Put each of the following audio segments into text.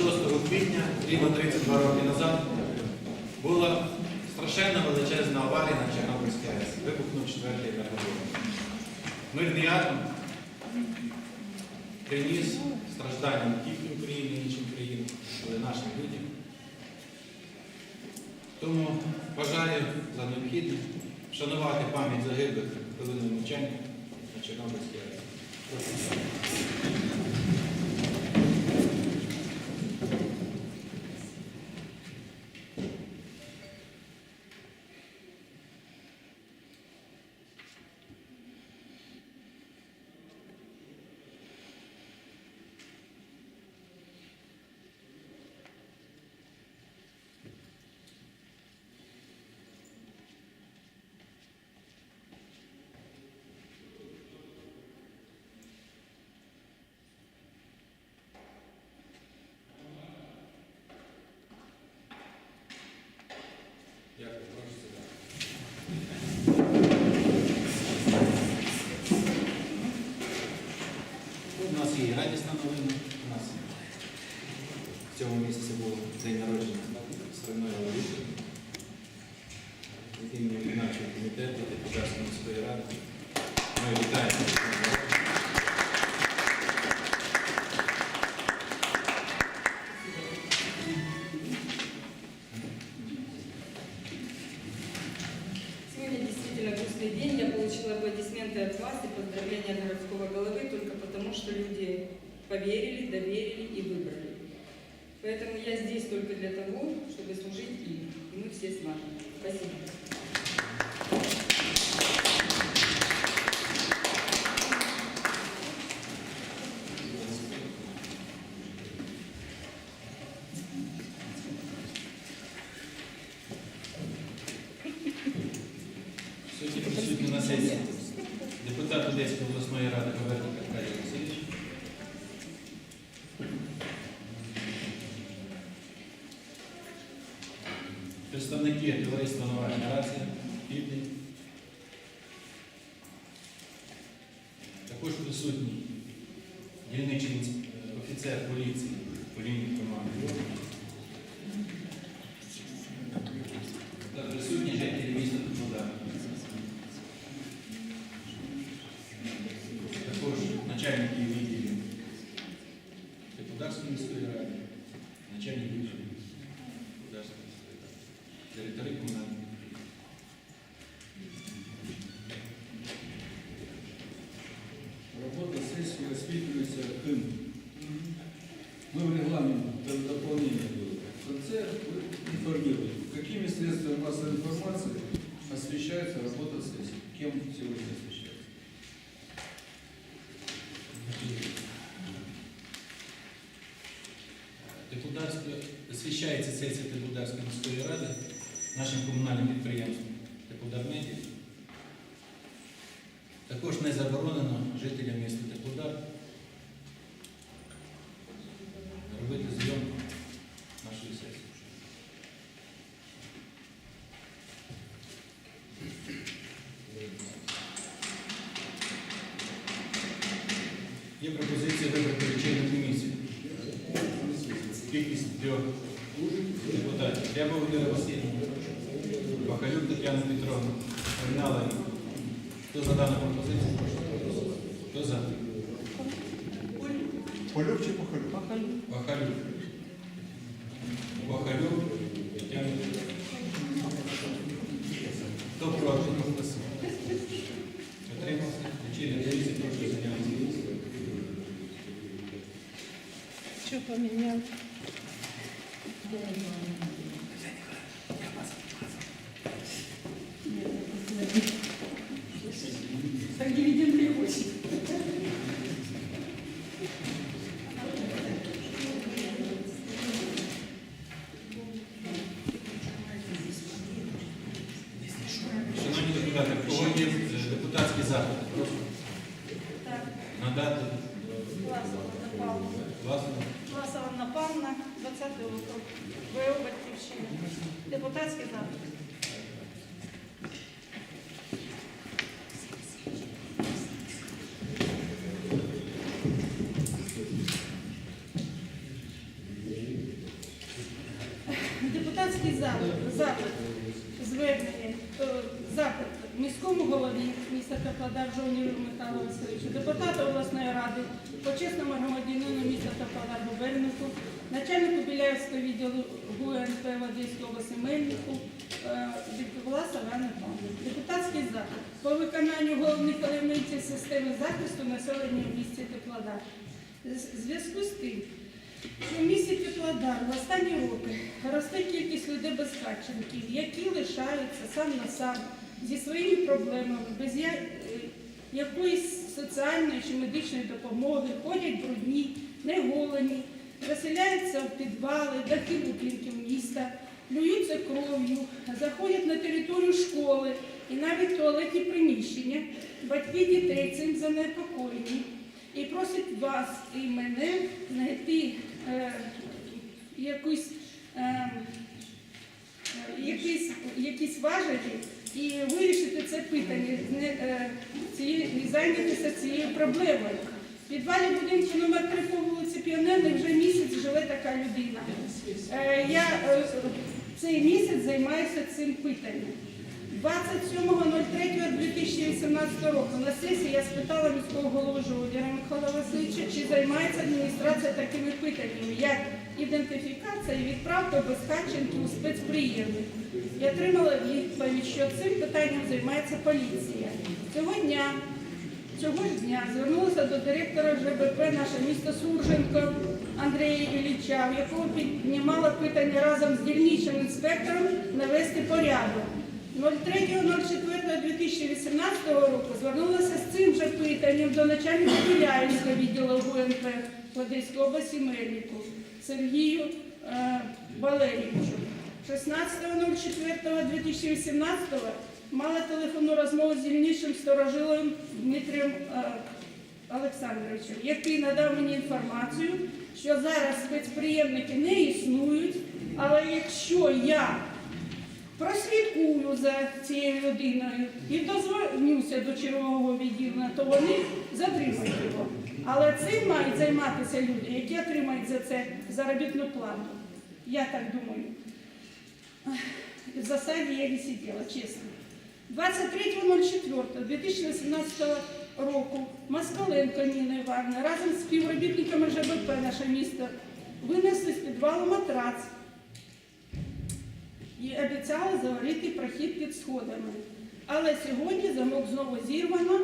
26 квітня, рівно 32 роки назад, була страшенна величезна аварія на Чорнобильській АЕС. Вибухнув четвертий енергоблок. Мирний атом приніс страждання не тільки Україні, іншим країнам, але й нашим людям. Тому бажаю за необхідне вшанувати пам'ять загиблих хвилиною мовчання на Чорнобильській АЕС. Прошу. Дякую, прошу сідати. У нас і радісна новина. У нас в цьому місяці був день народження Стройної голови, який ми комітету депутатської міської ради. Получила аплодисменты от вас и поздравления городского головы только потому, что люди поверили, доверили и выбрали. Поэтому я здесь только для того, чтобы служить им. И мы все с вами. Спасибо. Обласної ради Повернік Аркадій Васильович. Представники товариства Нова генерація освіщається сесія Теплодарської міської ради нашим комунальним підприємством Теплодармеді. Також не заборонено жителям міста Теплодар депутатів. Рябова Володимира Васильівна, Бахалюк Тетяна Петровна, Орнала. Хто за дану пропозицію? Хто за? Полюб чи похолюб? Бахалюк. Бахалюк Тетяна Петровна. Хто проти? Отримався. Лічильна комісія, прошу зайняти місце. Что депутатські запити? Прошу надати власне. Власова Анна Павловна, 20 округ, ВО Батьківщина. Депутатський запит. запит, запит звернення, е, запит міському голові Жовніру Михайлу Васильовичу, депутату обласної ради, почесному громадянину міста Теплодар Губернику, начальнику Біляївського відділу ГУНП в Одеській області Мельнику, е, Дикова Депутатський запит по виконанню головних елементів системи захисту населення в місті Теплодар. Зв'язку з тим, що в місті Теплодар в останні роки росте кількість людей безхатченків, які лишаються сам на сам зі своїми проблемами, без е, якоїсь соціальної чи медичної допомоги, ходять брудні, неголені, заселяються в підвали, дахи будинків міста, плюються кров'ю, заходять на територію школи і навіть туалетні приміщення. Батьки дітей цим занепокоєні і просять вас і мене знайти е, якусь, е, е, якісь, якісь важелі і вирішити це питання, е, цієї- зайнятися цією проблемою. В підвалі будинку номер 3 по вулиці Піонерних вже місяць живе така людина. Е, Я е, цей місяць займаюся цим питанням. 27.03.2018 року на сесії я спитала міського голову Жодіра Михайла Васильовича, чи займається адміністрація такими питаннями, як ідентифікація і відправка безхатченків у спецприємник. Я отримала відповідь, що цим питанням займається поліція. Цього дня Цього дня звернулася до директора ЖБП наше місто Сурженко Андрія Ілліча, в якого піднімала питання разом з дільничним інспектором навести порядок. 03.04.2018 року звернулася з цим же питанням до начальника Біляївського відділу ГУНП в Одеській області Мельнику Сергію е, Валерійовичу. 16.04.2018 мала телефонну розмову з дільничним сторожилом Дмитрієм е, Олександровичем, який надав мені інформацію, що зараз спецприємники не існують, але якщо я прослідкую за цією людиною і дозвонюся до чергового відділення, то вони затримають його. Але цим мають займатися люди, які отримають за це заробітну плату. Я так думаю. В засаді я не сиділа, чесно. 23.04.2018 року Москаленко Ніна Івановна разом з співробітниками ЖБП наше місто винесли з підвалу матрац і обіцяли заварити прохід під сходами. Але сьогодні замок знову зірвано.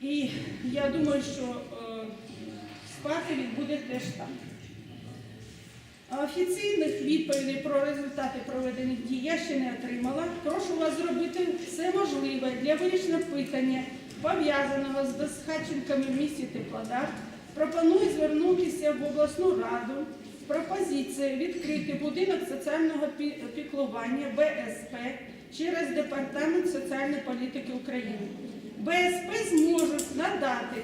І я думаю, що е, спати він буде теж там. Офіційних відповідей про результати проведених дій я ще не отримала. Прошу вас зробити все можливе для вирішення питання, пов'язаного з безхатченками в місті Теплодар. Пропоную звернутися в обласну раду з пропозицією відкрити будинок соціального пі- піклування БСП через Департамент соціальної політики України. БСП зможуть надати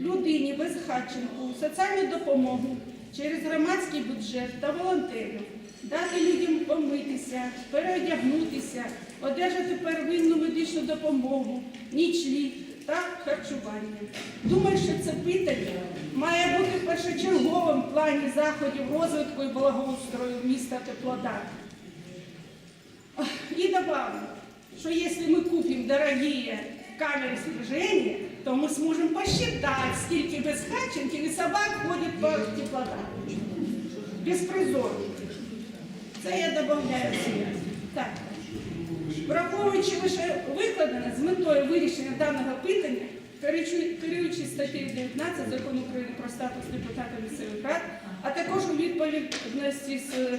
людині безхатченку соціальну допомогу через громадський бюджет та волонтерів, дати людям помитися, переодягнутися, одержати первинну медичну допомогу, нічліг та харчування. Думаю, що це питання має бути першочерговим в плані заходів розвитку і благоустрою міста Теплодар. И добавлю, что если мы купим дорогие камеры слежения, то мы сможем посчитать, сколько безхатченків і собак ходять по теплодару. Безпризорно. Це я додаю себе. Так. Враховуючи лише викладене з метою вирішення даного питання, керуючи- статтею 19 закону України про статус депутата місцевих рад, а також у відповідності з е,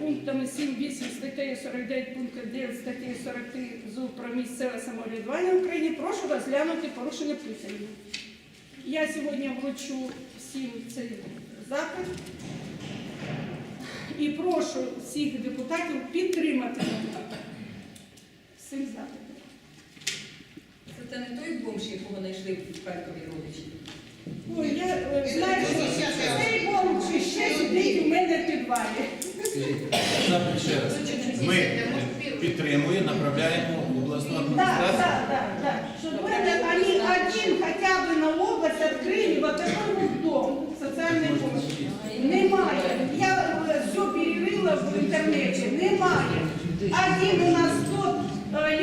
пунктами 7-8 статтею 49 пункту 9 статті 43 ЗУ про місцеве самоврядування в Україні, прошу розглянути порушення питання. Я сьогодні вручу всім цей запит і прошу всіх депутатів підтримати мене цим запитом. Це не той бомж, якого знайшли в Харкові родичі. Ой, я е, знаю, що цей бомж ще сидить у мене в підвалі. Запит ще раз. Ми підтримуємо, направляємо в обласну Да, адміністрацію. да, да, да. Чтобы это они один хотя бы на область открыли вот такой вот дом социальной помощи. Немає. Я все перерила немає. Один у нас тот э,